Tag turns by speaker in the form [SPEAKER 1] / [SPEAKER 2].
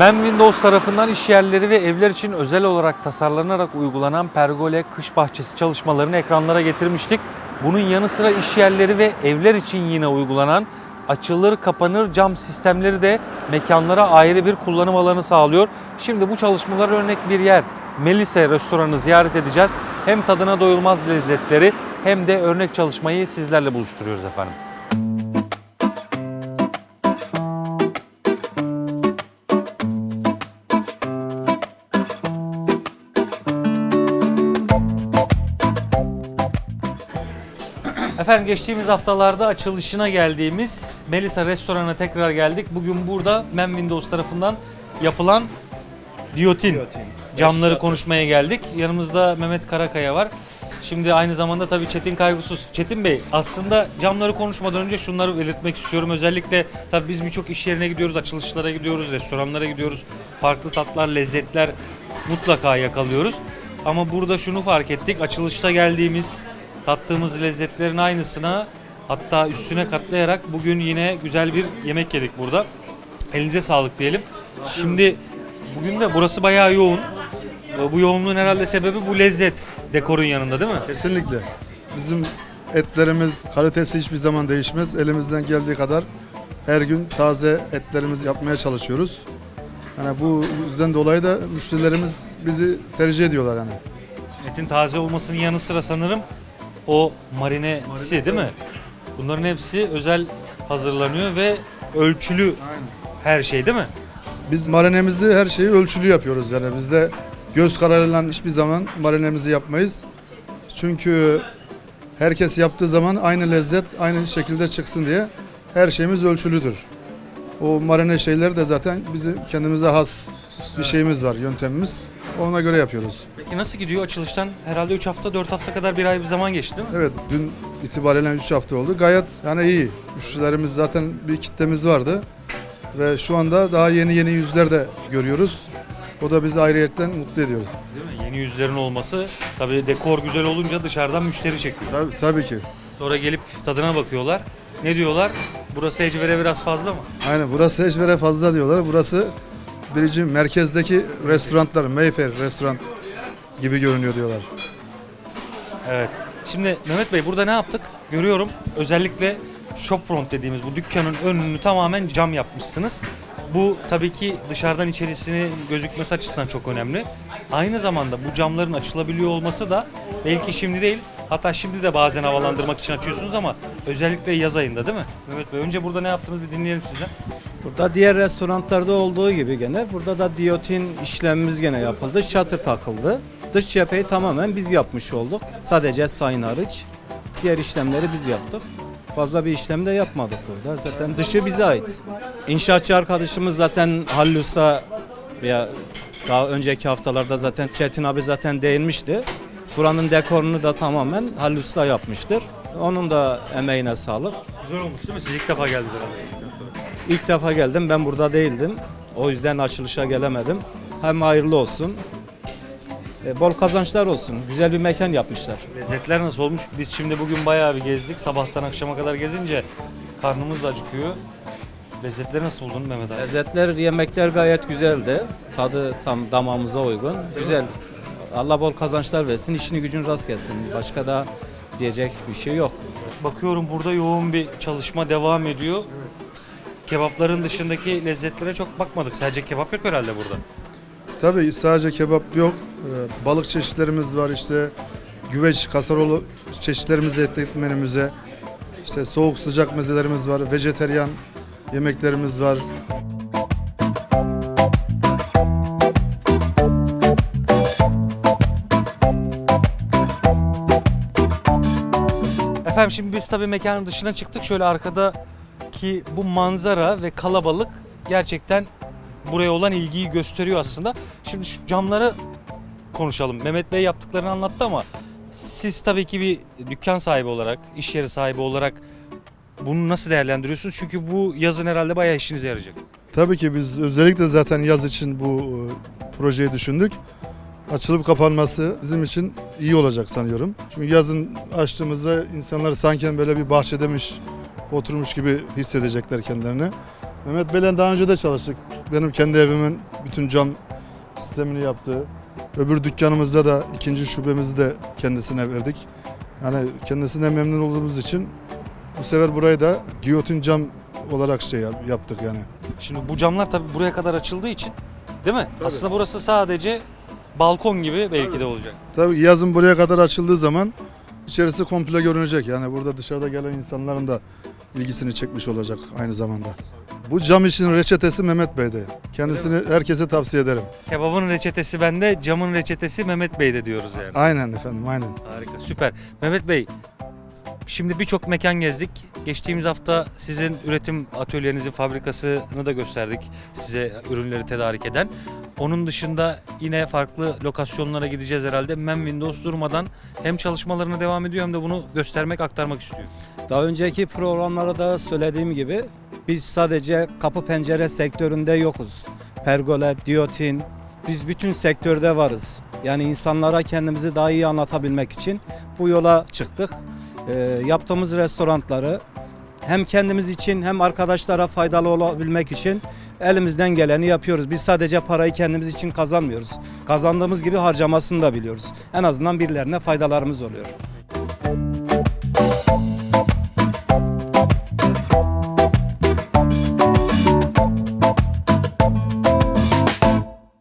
[SPEAKER 1] Men Windows tarafından iş yerleri ve evler için özel olarak tasarlanarak uygulanan pergole kış bahçesi çalışmalarını ekranlara getirmiştik. Bunun yanı sıra iş yerleri ve evler için yine uygulanan açılır kapanır cam sistemleri de mekanlara ayrı bir kullanım alanı sağlıyor. Şimdi bu çalışmalara örnek bir yer Melise restoranı ziyaret edeceğiz. Hem tadına doyulmaz lezzetleri hem de örnek çalışmayı sizlerle buluşturuyoruz efendim. Efendim geçtiğimiz haftalarda açılışına geldiğimiz Melisa restorana tekrar geldik. Bugün burada Men Windows tarafından yapılan Diyotin camları konuşmaya geldik. Yanımızda Mehmet Karakaya var. Şimdi aynı zamanda tabii Çetin Kaygusuz. Çetin Bey aslında camları konuşmadan önce şunları belirtmek istiyorum. Özellikle tabii biz birçok iş yerine gidiyoruz, açılışlara gidiyoruz, restoranlara gidiyoruz. Farklı tatlar, lezzetler mutlaka yakalıyoruz. Ama burada şunu fark ettik. Açılışta geldiğimiz, tattığımız lezzetlerin aynısına hatta üstüne katlayarak bugün yine güzel bir yemek yedik burada. Elinize sağlık diyelim. Şimdi bugün de burası bayağı yoğun. Ee, Bu yoğunluğun herhalde sebebi bu lezzet dekorun yanında değil mi?
[SPEAKER 2] Kesinlikle. Bizim etlerimiz kalitesi hiçbir zaman değişmez. Elimizden geldiği kadar her gün taze etlerimizi yapmaya çalışıyoruz. Yani bu yüzden dolayı da müşterilerimiz bizi tercih ediyorlar yani.
[SPEAKER 1] Etin taze olmasının yanı sıra sanırım o marinesi değil mi? Bunların hepsi özel hazırlanıyor ve ölçülü her şey değil mi?
[SPEAKER 2] Biz marinemizi her şeyi ölçülü yapıyoruz yani. Bizde göz kararıyla hiçbir zaman marinemizi yapmayız. Çünkü herkes yaptığı zaman aynı lezzet aynı şekilde çıksın diye her şeyimiz ölçülüdür. O marine şeyleri de zaten bizim kendimize has bir şeyimiz var, yöntemimiz. Ona göre yapıyoruz.
[SPEAKER 1] Peki nasıl gidiyor açılıştan? Herhalde 3 hafta 4 hafta kadar bir ay bir zaman geçti değil mi?
[SPEAKER 2] Evet, dün itibariyle 3 hafta oldu. Gayet yani iyi. Müşterilerimiz zaten bir kitlemiz vardı. Ve şu anda daha yeni yeni yüzler de görüyoruz. O da bizi ayrıyetten mutlu ediyor.
[SPEAKER 1] Değil mi? Yeni yüzlerin olması tabii dekor güzel olunca dışarıdan müşteri çekiyor.
[SPEAKER 2] Tabii, tabii ki.
[SPEAKER 1] Sonra gelip tadına bakıyorlar. Ne diyorlar? Burası Ecver'e biraz fazla mı?
[SPEAKER 2] Aynen burası Ecver'e fazla diyorlar. Burası birinci merkezdeki restoranlar, Mayfair restoran gibi görünüyor diyorlar.
[SPEAKER 1] Evet. Şimdi Mehmet Bey burada ne yaptık? Görüyorum özellikle shopfront dediğimiz bu dükkanın önünü tamamen cam yapmışsınız. Bu tabii ki dışarıdan içerisini gözükmesi açısından çok önemli. Aynı zamanda bu camların açılabiliyor olması da belki şimdi değil hatta şimdi de bazen havalandırmak için açıyorsunuz ama özellikle yaz ayında değil mi? Mehmet Bey önce burada ne yaptığınızı bir dinleyelim sizden.
[SPEAKER 3] Burada diğer restoranlarda olduğu gibi gene burada da diyotin işlemimiz gene yapıldı. Shutter takıldı. Dış cepheyi tamamen biz yapmış olduk. Sadece sayın hariç. Diğer işlemleri biz yaptık. Fazla bir işlem de yapmadık burada. Zaten dışı bize ait. İnşaatçı arkadaşımız zaten Halil Usta veya daha önceki haftalarda zaten Çetin abi zaten değinmişti. Buranın dekorunu da tamamen Halil Usta yapmıştır. Onun da emeğine sağlık.
[SPEAKER 1] Güzel olmuş değil mi? Siz ilk defa geldiniz herhalde.
[SPEAKER 3] İlk defa geldim. Ben burada değildim. O yüzden açılışa gelemedim. Hem hayırlı olsun. e, bol kazançlar olsun. Güzel bir mekan yapmışlar.
[SPEAKER 1] Lezzetler nasıl olmuş? Biz şimdi bugün bayağı bir gezdik. Sabahtan akşama kadar gezince karnımız da acıkıyor. Lezzetleri nasıl buldun Mehmet abi?
[SPEAKER 3] Lezzetler, yemekler gayet güzeldi. Tadı tam damağımıza uygun. Güzel. Allah bol kazançlar versin. İşini gücün rast gelsin. Başka da diyecek bir şey yok.
[SPEAKER 1] Bakıyorum burada yoğun bir çalışma devam ediyor. Kebapların dışındaki lezzetlere çok bakmadık. Sadece kebap yok herhalde burada.
[SPEAKER 2] Tabii sadece kebap yok. Ee, Balık çeşitlerimiz var işte. Güveç, kasarolu çeşitlerimiz ekledik menümüze. İşte soğuk sıcak mezelerimiz var. Vejeteryan yemeklerimiz var.
[SPEAKER 1] Efendim şimdi biz tabii mekanın dışına çıktık. Şöyle arkadaki bu manzara ve kalabalık gerçekten buraya olan ilgiyi gösteriyor aslında. Şimdi şu camları konuşalım. Mehmet Bey yaptıklarını anlattı ama siz tabii ki bir dükkan sahibi olarak, iş yeri sahibi olarak bunu nasıl değerlendiriyorsunuz? Çünkü bu yazın herhalde bayağı işinize yarayacak.
[SPEAKER 2] Tabii ki biz özellikle zaten yaz için bu e, projeyi düşündük. Açılıp kapanması bizim için iyi olacak sanıyorum. Çünkü yazın açtığımızda insanlar sanki böyle bir bahçedemiş, oturmuş gibi hissedecekler kendilerini. Mehmet Bey'le daha önce de çalıştık. Benim kendi evimin bütün cam sistemini yaptığı. Öbür dükkanımızda da ikinci şubemizi de kendisine verdik. Yani kendisine memnun olduğumuz için bu sefer burayı da giyotin cam olarak şey yap- yaptık yani.
[SPEAKER 1] Şimdi bu camlar tabii buraya kadar açıldığı için değil mi? Aslında burası sadece balkon gibi belki de olacak.
[SPEAKER 2] Tabii yazın buraya kadar açıldığı zaman içerisi komple görünecek. Yani burada dışarıda gelen insanların da ilgisini çekmiş olacak aynı zamanda. Bu cam işin reçetesi Mehmet Bey'de. Kendisini herkese tavsiye ederim.
[SPEAKER 1] Kebabın reçetesi bende, camın reçetesi Mehmet Bey'de diyoruz yani.
[SPEAKER 2] Aynen efendim aynen.
[SPEAKER 1] Harika, süper. Mehmet Bey, şimdi birçok mekan gezdik. Geçtiğimiz hafta sizin üretim atölyenizi, fabrikasını da gösterdik size ürünleri tedarik eden. Onun dışında yine farklı lokasyonlara gideceğiz herhalde. Men Windows durmadan hem çalışmalarına devam ediyor hem de bunu göstermek, aktarmak istiyor.
[SPEAKER 3] Daha önceki programlarda da söylediğim gibi biz sadece kapı pencere sektöründe yokuz. Pergole, diyotin, biz bütün sektörde varız. Yani insanlara kendimizi daha iyi anlatabilmek için bu yola çıktık. Ee, yaptığımız restoranları hem kendimiz için hem arkadaşlara faydalı olabilmek için elimizden geleni yapıyoruz. Biz sadece parayı kendimiz için kazanmıyoruz. Kazandığımız gibi harcamasını da biliyoruz. En azından birilerine faydalarımız oluyor.